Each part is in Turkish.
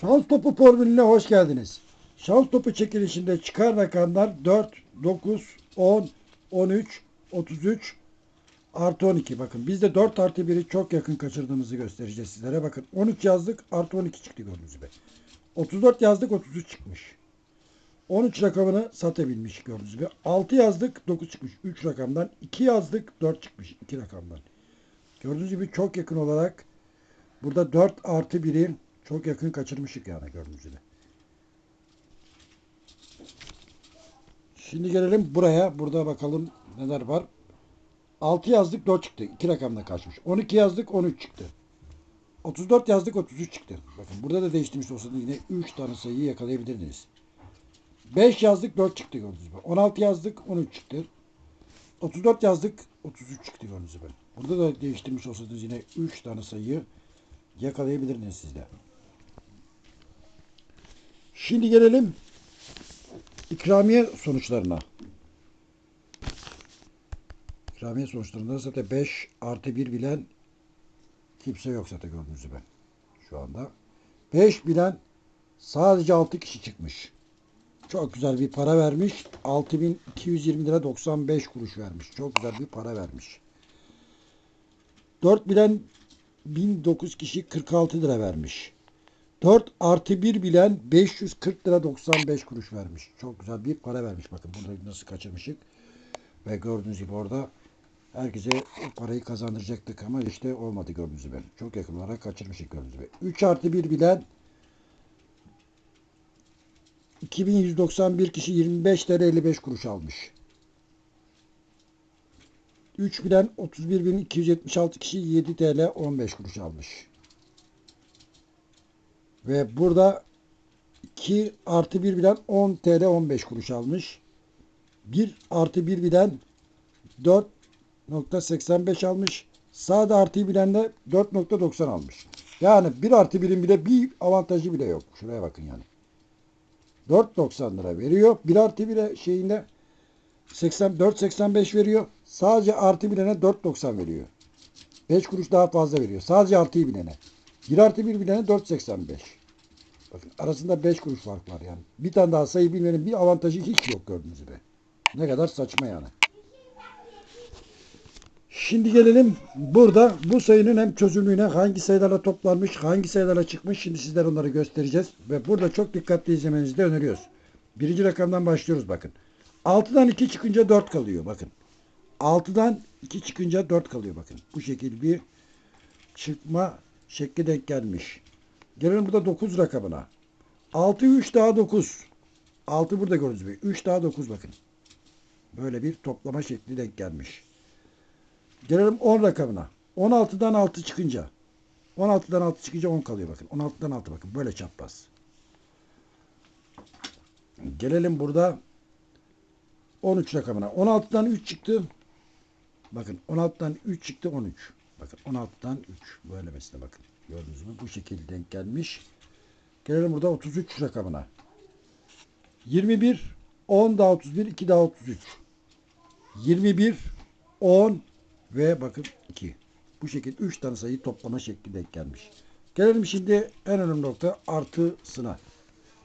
Şans topu formülüne hoş geldiniz. Şans topu çekilişinde çıkan rakamlar 4, 9, 10, 13, 33, artı 12. Bakın biz de 4 artı 1'i çok yakın kaçırdığımızı göstereceğiz sizlere. Bakın 13 yazdık artı 12 çıktı gördüğünüz gibi. 34 yazdık 33 çıkmış. 13 rakamını satabilmiş gördüğünüz gibi. 6 yazdık 9 çıkmış. 3 rakamdan 2 yazdık 4 çıkmış. 2 rakamdan. Gördüğünüz gibi çok yakın olarak burada 4 artı 1'i çok yakın kaçırmışık yani gördüğünüz gibi. Şimdi gelelim buraya. Burada bakalım neler var. 6 yazdık 4 çıktı. 2 rakamda kaçmış. 12 yazdık 13 çıktı. 34 yazdık 33 çıktı. Bakın burada da değiştirmiş olsaydı yine 3 tane sayıyı yakalayabilirdiniz. 5 yazdık 4 çıktı gördüğünüz gibi. 16 yazdık 13 çıktı. 34 yazdık 33 çıktı gördüğünüz gibi. Burada da değiştirmiş olsaydınız yine 3 tane sayıyı yakalayabilirdiniz siz de. Şimdi gelelim ikramiye sonuçlarına. İkramiye sonuçlarında zaten 5 artı 1 bilen kimse yok zaten gördüğünüz gibi. Şu anda. 5 bilen sadece 6 kişi çıkmış. Çok güzel bir para vermiş. 6220 lira 95 kuruş vermiş. Çok güzel bir para vermiş. 4 bilen 1009 kişi 46 lira vermiş. 4 artı 1 bilen 540 lira 95 kuruş vermiş. Çok güzel bir para vermiş. Bakın burada nasıl kaçırmışık. Ve gördüğünüz gibi orada herkese o parayı kazandıracaktık ama işte olmadı gördüğünüz gibi. Çok yakın olarak kaçırmışık gördüğünüz gibi. 3 artı 1 bilen 2191 kişi 25 TL 55 kuruş almış. 3 bilen 31.276 kişi 7 TL 15 kuruş almış. Ve burada 2 artı 1 bilen 10 TL 15 kuruş almış. 1 artı 1 bilen 4.85 almış. Sağda artıyı bilen de 4.90 almış. Yani 1 artı 1'in bile bir avantajı bile yok. Şuraya bakın yani. 4.90 lira veriyor. 1 artı 1'e şeyinde 80, 4.85 veriyor. Sadece artı bilene 4.90 veriyor. 5 kuruş daha fazla veriyor. Sadece artıyı bilene. 1 artı 1 bilene 4.85. Bakın arasında 5 kuruş fark var yani. Bir tane daha sayı bilmenin bir avantajı hiç yok gördüğünüz gibi. Ne kadar saçma yani. Şimdi gelelim burada bu sayının hem çözümlüğüne hangi sayılarla toplanmış, hangi sayılarla çıkmış. Şimdi sizlere onları göstereceğiz. Ve burada çok dikkatli izlemenizi de öneriyoruz. Birinci rakamdan başlıyoruz bakın. 6'dan 2 çıkınca 4 kalıyor bakın. 6'dan 2 çıkınca 4 kalıyor bakın. Bu şekilde bir çıkma şekli denk gelmiş. Gelelim burada 9 rakamına. 6 3 daha 9. 6 burada gördüğünüz gibi. 3 daha 9 bakın. Böyle bir toplama şekli denk gelmiş. Gelelim 10 rakamına. 16'dan 6 çıkınca. 16'dan 6 çıkınca 10 kalıyor bakın. 16'dan 6 bakın. Böyle çapraz. Gelelim burada 13 rakamına. 16'dan 3 çıktı. Bakın 16'dan 3 çıktı 13. Bakın 16'dan 3. Böyle mesela bakın. Gördünüz mü? Bu şekilde denk gelmiş. Gelelim burada 33 rakamına. 21, 10 daha 31, 2 daha 33. 21, 10 ve bakın 2. Bu şekilde 3 tane sayı toplama şekli denk gelmiş. Gelelim şimdi en önemli nokta artısına.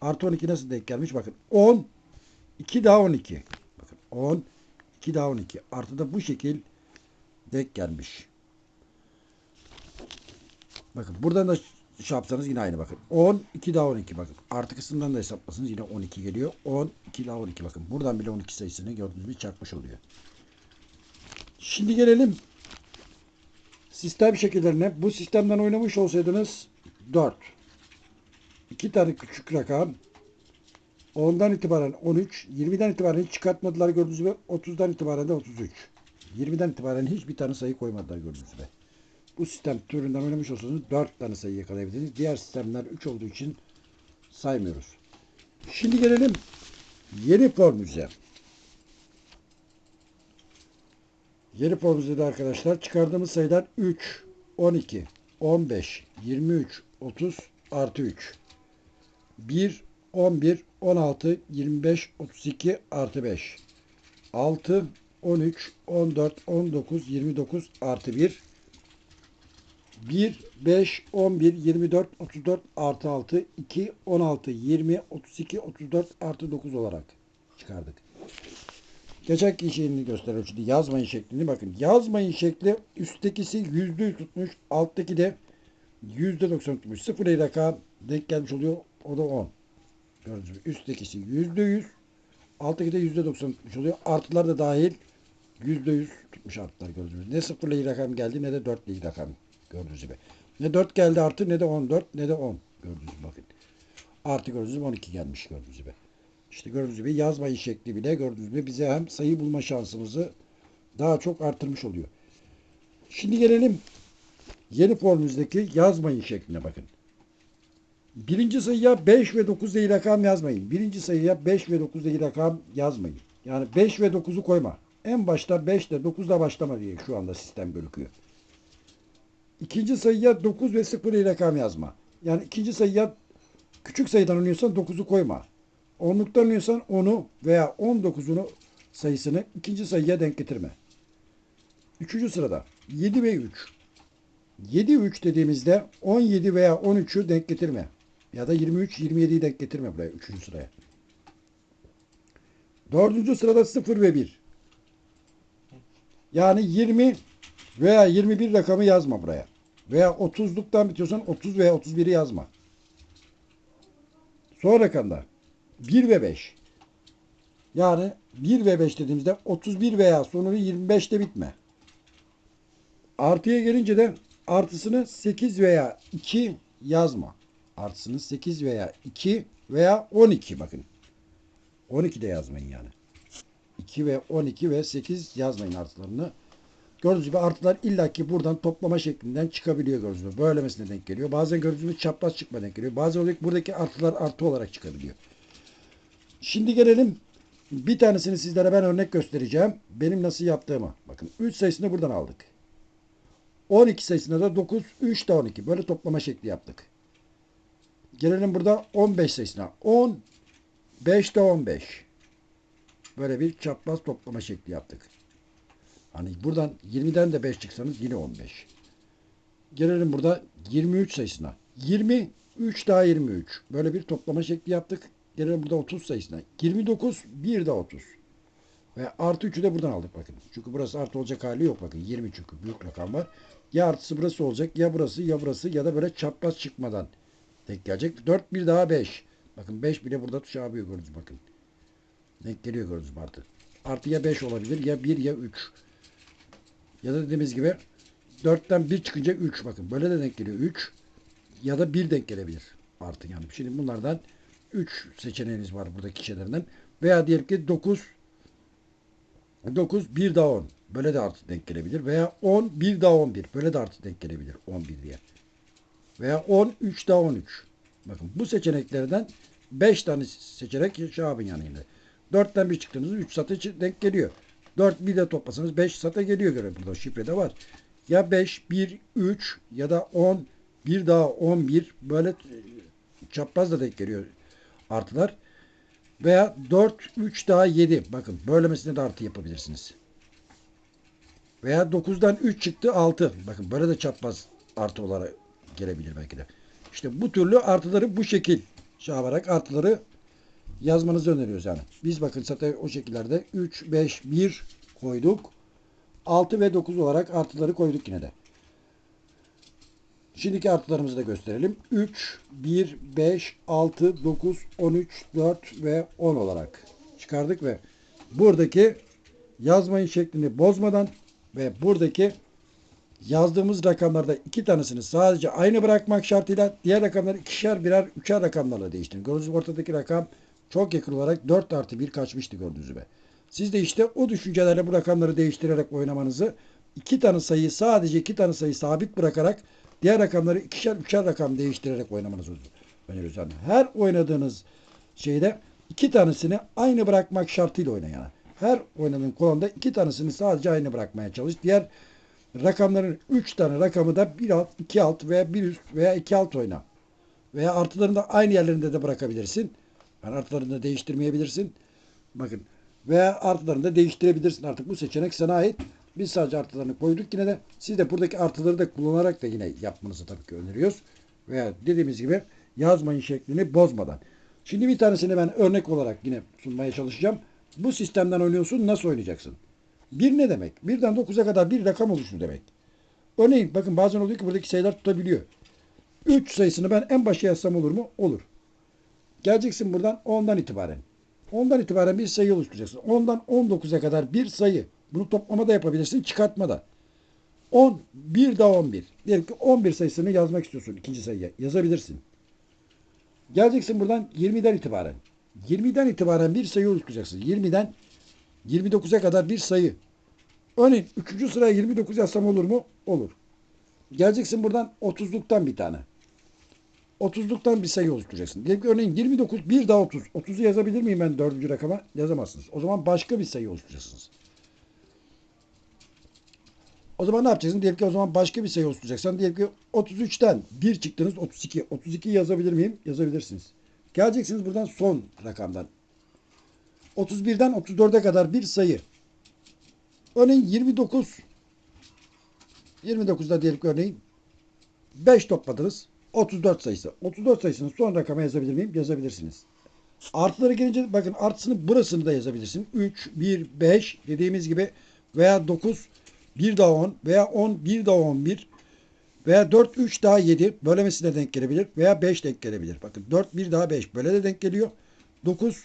Artı 12 nasıl denk gelmiş? Bakın 10, 2 daha 12. Bakın 10, 2 daha 12. Artı da bu şekil denk gelmiş. Bakın buradan da şey yapsanız yine aynı bakın. 10, 2 daha 12 bakın. Artı kısmından da hesaplasanız yine 12 geliyor. 10, 2 daha 12 bakın. Buradan bile 12 sayısını gördüğünüz gibi çarpmış oluyor. Şimdi gelelim sistem şekillerine. Bu sistemden oynamış olsaydınız 4. 2 tane küçük rakam 10'dan itibaren 13, 20'den itibaren hiç çıkartmadılar gördüğünüz gibi 30'dan itibaren de 33. 20'den itibaren hiçbir tane sayı koymadılar gördüğünüz gibi. Bu sistem türünden oynamış olsanız 4 tane sayı yakalayabilirsiniz. Diğer sistemler 3 olduğu için saymıyoruz. Şimdi gelelim yeni formülüze. Yeni formülde arkadaşlar çıkardığımız sayılar 3, 12, 15, 23, 30 artı 3. 1, 11, 16, 25, 32 artı 5. 6, 13, 14, 19, 29 artı 1. 1, 5, 11, 24, 34 artı 6, 2, 16, 20, 32, 34 artı 9 olarak çıkardık. Geçen şeyini gösteriyorum şimdi yazmayın şeklini bakın. Yazmayın şekli üsttekisi yüzde yüz tutmuş. Alttaki de yüzde doksan tutmuş. Sıfır ile rakam denk gelmiş oluyor. O da 10. Gördüğünüz gibi üsttekisi yüzde yüz. Alttaki de yüzde doksan tutmuş oluyor. Artılar da dahil yüzde yüz tutmuş artılar gördüğünüz gibi. Ne sıfırla iyi rakam geldi ne de dörtle iyi rakam gördüğünüz gibi. Ne 4 geldi artı ne de 14 ne de 10 gördüğünüz gibi bakın. Artı gördüğünüz gibi 12 gelmiş gördüğünüz gibi. İşte gördüğünüz gibi yazmayı şekli bile gördüğünüz gibi bize hem sayı bulma şansımızı daha çok arttırmış oluyor. Şimdi gelelim yeni formümüzdeki yazmayın şekline bakın. Birinci sayıya 5 ve 9 değil rakam yazmayın. Birinci sayıya 5 ve 9 değil rakam yazmayın. Yani 5 ve 9'u koyma. En başta 5 ile 9 ile başlama diye şu anda sistem gözüküyor. İkinci sayıya 9 ve 0 ile rakam yazma. Yani ikinci sayıya küçük sayıdan oynuyorsan 9'u koyma. Onluktan oynuyorsan 10'u veya 19'unu sayısını ikinci sayıya denk getirme. Üçüncü sırada 7 ve 3. 7 3 dediğimizde 17 veya 13'ü denk getirme. Ya da 23 27'yi denk getirme buraya üçüncü sıraya. Dördüncü sırada 0 ve 1. Yani 20 veya 21 rakamı yazma buraya. Veya 30'luktan bitiyorsan 30 veya 31'i yazma. Son rakamda 1 ve 5. Yani 1 ve 5 dediğimizde 31 veya sonunu 25'te bitme. Artıya gelince de artısını 8 veya 2 yazma. Artısını 8 veya 2 veya 12 bakın. 12 de yazmayın yani. 2 ve 12 ve 8 yazmayın artılarını. Gördüğünüz gibi artılar illaki buradan toplama şeklinden çıkabiliyor gördüğünüz gibi. Böylemesine denk geliyor. Bazen gördüğünüz gibi çapraz çıkma denk geliyor. Bazen oradaki, buradaki artılar artı olarak çıkabiliyor. Şimdi gelelim bir tanesini sizlere ben örnek göstereceğim. Benim nasıl yaptığımı. Bakın 3 sayısını buradan aldık. 12 sayısına da 9, 3 de 12. Böyle toplama şekli yaptık. Gelelim burada 15 sayısına. 10, 5 de 15. Böyle bir çapraz toplama şekli yaptık. Hani buradan 20'den de 5 çıksanız yine 15. Gelelim burada 23 sayısına. 20, 3 daha 23. Böyle bir toplama şekli yaptık. Gelelim burada 30 sayısına. 29, 1 de 30. Ve artı 3'ü de buradan aldık bakın. Çünkü burası artı olacak hali yok bakın. 20 çünkü büyük rakam var. Ya artısı burası olacak ya burası ya burası ya da böyle çapraz çıkmadan denk gelecek. 4 bir daha 5. Bakın 5 bile burada tuş yapıyor gördünüz bakın. Denk geliyor gördünüz mü artı. Artı ya 5 olabilir ya 1 ya 3. Ya da dediğimiz gibi 4'ten 1 çıkınca 3 bakın. Böyle de denk geliyor 3 ya da 1 denk gelebilir artı yani. Şimdi bunlardan 3 seçeneğiniz var buradaki kişilerinden. Veya diyelim ki 9 9 1 daha 10. Böyle de artı denk gelebilir. Veya 10 1 daha 11. Böyle de artı denk gelebilir. 11 diye. Veya 10 3 daha 13. Bakın bu seçeneklerden 5 tane seçerek yapın yani yine. 4'ten 1 çıktığınızda 3 satı denk geliyor. 4 bir de toplasanız 5 sata geliyor göre burada şifrede var. Ya 5 1 3 ya da 10 bir daha 11 böyle çapraz da denk geliyor artılar. Veya 4, 3 daha 7. Bakın böylemesine de artı yapabilirsiniz. Veya 9'dan 3 çıktı 6. Bakın böyle de çapraz artı olarak gelebilir belki de. İşte bu türlü artıları bu şekil şey yaparak artıları yazmanızı öneriyoruz yani. Biz bakın zaten o şekillerde 3, 5, 1 koyduk. 6 ve 9 olarak artıları koyduk yine de. Şimdiki artılarımızı da gösterelim. 3, 1, 5, 6, 9, 13, 4 ve 10 olarak çıkardık ve buradaki yazmayın şeklini bozmadan ve buradaki yazdığımız rakamlarda iki tanesini sadece aynı bırakmak şartıyla diğer rakamları ikişer birer üçer rakamlarla değiştirin. Gördüğünüz ortadaki rakam çok yakın olarak 4 artı 1 kaçmıştı gördüğünüz gibi. Siz de işte o düşüncelerle bu rakamları değiştirerek oynamanızı iki tane sayıyı sadece iki tane sayı sabit bırakarak diğer rakamları ikişer üçer rakam değiştirerek oynamanızı öneriyoruz. Yani her oynadığınız şeyde iki tanesini aynı bırakmak şartıyla oynayın. Yani her oynadığın kolonda iki tanesini sadece aynı bırakmaya çalış. Diğer rakamların üç tane rakamı da bir alt, iki alt veya bir üst veya iki alt oyna. Veya artılarını da aynı yerlerinde de bırakabilirsin. Artılarını da değiştirmeyebilirsin. Bakın veya artılarını da değiştirebilirsin. Artık bu seçenek sana ait. Biz sadece artılarını koyduk yine de. Siz de buradaki artıları da kullanarak da yine yapmanızı tabii ki öneriyoruz. Veya dediğimiz gibi yazmayın şeklini bozmadan. Şimdi bir tanesini ben örnek olarak yine sunmaya çalışacağım. Bu sistemden oynuyorsun nasıl oynayacaksın? Bir ne demek? Birden 9'a kadar bir rakam oluşur demek. Örneğin bakın bazen oluyor ki buradaki sayılar tutabiliyor. 3 sayısını ben en başa yazsam olur mu? Olur. Geleceksin buradan 10'dan itibaren. 10'dan itibaren bir sayı oluşturacaksın. 10'dan 19'a kadar bir sayı. Bunu toplama da yapabilirsin, çıkartma da. 10, 1 daha 11. Diyelim ki 11 sayısını yazmak istiyorsun ikinci sayıya. Yazabilirsin. Geleceksin buradan 20'den itibaren. 20'den itibaren bir sayı oluşturacaksın. 20'den 29'a kadar bir sayı. Örneğin 3. sıraya 29 yazsam olur mu? Olur. Geleceksin buradan 30'luktan bir tane. 30'luktan bir sayı oluşturacaksın. Diyelim ki örneğin 29, 1 daha 30. 30'u yazabilir miyim ben dördüncü rakama? Yazamazsınız. O zaman başka bir sayı oluşturacaksınız. O zaman ne yapacaksın? Diyelim ki o zaman başka bir sayı oluşturacaksan diyelim ki 33'ten 1 çıktınız 32. 32 yazabilir miyim? Yazabilirsiniz. Geleceksiniz buradan son rakamdan. 31'den 34'e kadar bir sayı. Örneğin 29 29'da diyelim ki örneğin 5 topladınız. 34 sayısı. 34 sayısının son rakama yazabilir miyim? Yazabilirsiniz. Artıları gelince bakın artısını burasını da yazabilirsin. 3, 1, 5 dediğimiz gibi veya 9, 1 daha 10 veya 10, 1 daha 11 veya 4, 3 daha 7 bölemesine denk gelebilir veya 5 denk gelebilir. Bakın 4, 1 daha 5 böyle de denk geliyor. 9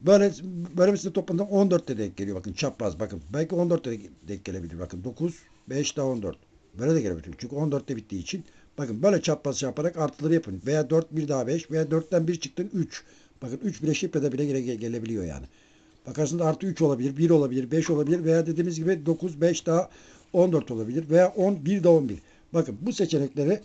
böyle bölemesine toplamda 14 de denk geliyor. Bakın çapraz bakın. Belki 14 de denk gelebilir. Bakın 9, 5 daha 14. Böyle de gelebilir. Çünkü 14'te bittiği için. Bakın böyle çapraz şey yaparak artıları yapın. Veya 4, 1 daha 5 veya 4'ten 1 çıktın 3. Bakın 3 bileşip de bile gele, gelebiliyor yani. Bakarsınız artı 3 olabilir, 1 olabilir, 5 olabilir veya dediğimiz gibi 9, 5 daha 14 olabilir veya 10, 1 daha 11. Bakın bu seçenekleri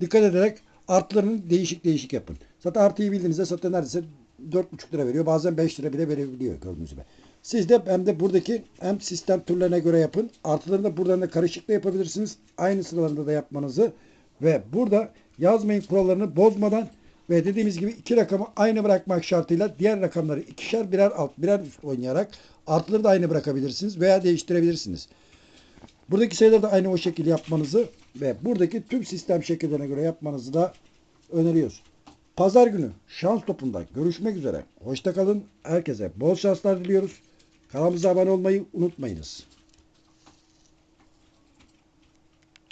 dikkat ederek artlarını değişik değişik yapın. Zaten artıyı bildiğinizde zaten neredeyse 4,5 lira veriyor. Bazen 5 lira bile verebiliyor gördüğünüz gibi. Siz de hem de buradaki hem sistem türlerine göre yapın. Artılarını da buradan da karışık da yapabilirsiniz. Aynı sıralarında da yapmanızı ve burada yazmayın kurallarını bozmadan ve dediğimiz gibi iki rakamı aynı bırakmak şartıyla diğer rakamları ikişer birer alt birer üst oynayarak artıları da aynı bırakabilirsiniz veya değiştirebilirsiniz. Buradaki sayıları da aynı o şekilde yapmanızı ve buradaki tüm sistem şekillerine göre yapmanızı da öneriyoruz. Pazar günü şans topunda görüşmek üzere. Hoşça kalın. Herkese bol şanslar diliyoruz. Kanalımıza abone olmayı unutmayınız.